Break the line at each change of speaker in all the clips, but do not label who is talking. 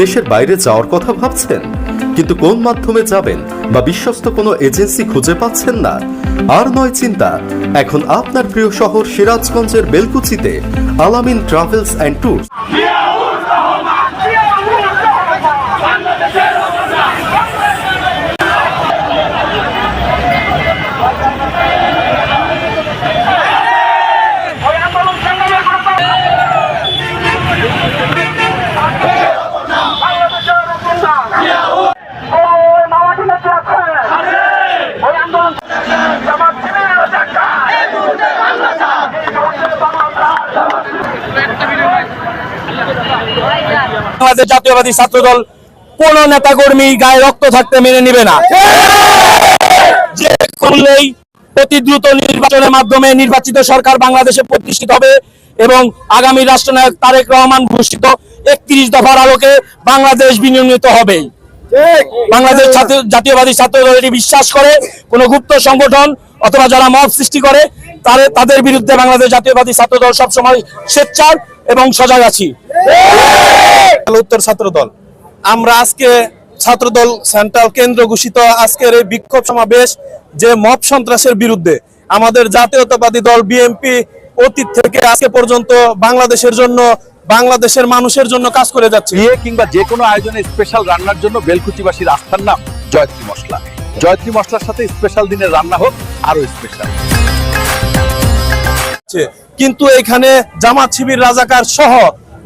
দেশের বাইরে যাওয়ার কথা ভাবছেন। কিন্তু কোন মাধ্যমে যাবেন বা বিশ্বস্ত কোনো এজেন্সি খুঁজে পাচ্ছেন না? আর নয় চিন্তা, এখন আপনার প্রিয় শহর সিরাজগঞ্জের বেলকুচিতে Alamin travels and tours.
Bangladesh Jatiyatabadi Chhatra Dal কোন নেতা কর্মী গায়ে রক্ত থাকতে মেনে নিবে না। যে করলেই অতি দ্রুত নির্বাচনের মাধ্যমে নির্বাচিত সরকার বাংলাদেশে প্রতিষ্ঠিত হবে এবং আগামী রাষ্ট্রনায়ক তারেক রহমান ঘোষিত একত্রিশ দফার আলোকে বাংলাদেশ বিনিয়োজিত হবে। বাংলাদেশ জাতীয়বাদী ছাত্র দল এটি বিশ্বাস করে, কোন গুপ্ত সংগঠন অথবা যারা মত সৃষ্টি করে তাদের তাদের বিরুদ্ধে বাংলাদেশ জাতীয়বাদী ছাত্র দল সবসময় স্বেচ্ছার এবং সজাগ আছি। উত্তর ছাত্র দল আমরা আজকে ছাত্র দল সেন্ট্রাল কেন্দ্র ঘোষিত আজকের এই বিক্ষোভ সমাবেশ যে মব সন্ত্রাসের বিরুদ্ধে আমাদের জাতীয়তাবাদী দল বিএনপি অতীত থেকে আজকে পর্যন্ত বাংলাদেশের জন্য বাংলাদেশের মানুষের জন্য কাজ করে যাচ্ছে।
বিয়ে কিংবা যে কোনো আয়োজনে স্পেশাল রান্নার জন্য বেলকুচিবাসীর আস্থার নাম জয়ত্রী মশলা। জয়ত্রী মশলার সাথে স্পেশাল দিনের রান্না হোক আরও স্পেশাল
কিন্তু এখানে জামাত শিবির রাজাকার সহ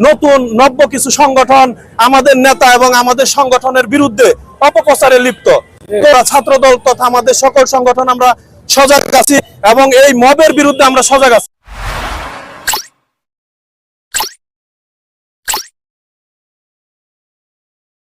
নতুন নব্য কিছু সংগঠন আমাদের নেতা এবং আমাদের সংগঠনের বিরুদ্ধে অপপ্রচারে লিপ্ত। ছাত্রদল ছাত্র দল তথা আমাদের সকল সংগঠন আমরা সজাগ আছি এবং এই মবের বিরুদ্ধে আমরা সজাগ আছি।